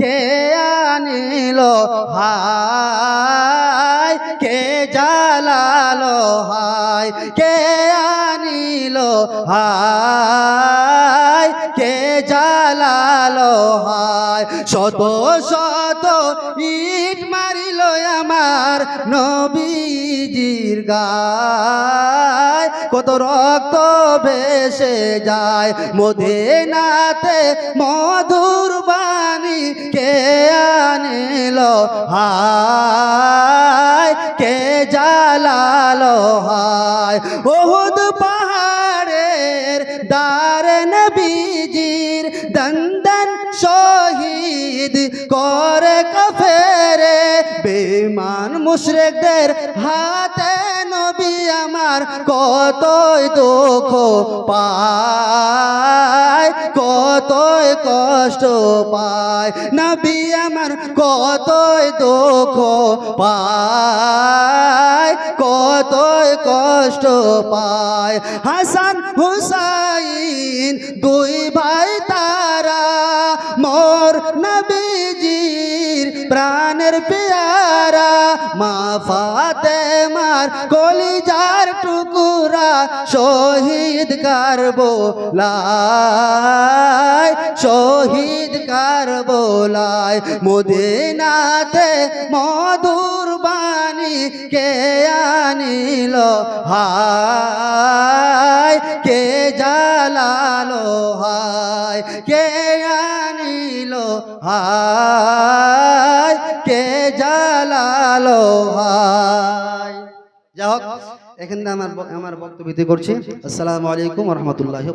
কে আনিল? হায়, কে জালালো হায়, কে আনিল? হায়, কে জালালো হায় শত শত ইট মারিল আমার নবীজির গায়। কত রক্ত ভেসে যায়। মদিনাতে মধুর বাণী কে আনিল? হায়, কে জালালো হায় ওহুদ পাহাড়ের দারে নবীজির দন্দন শহীদ করে কফেরে বেমান মুশরেকদের হাতে নবী আমার কতই দুঃখ পায়, কতই কষ্ট পায়, নবী আমার কতই দুঃখ পায়, কতই কষ্ট পায়। হাসান হুসাইন দুই ভাই তারা, মোর নবীজির প্রাণের পেয়ারা, মা ফাতে মার কলিজার টুকুরা শহীদ কারবো লাই শহীদ কারবো লাই মদিনাতে মধুর বাণী কে আনিল? হায়, কে জালালো হায়, কে আনিল? হায়। জালালো হায়। যাই হোক এখানে আমার আমার বক্তব্য করছি। আসসালামু আলাইকুম রহমতুল্লাহ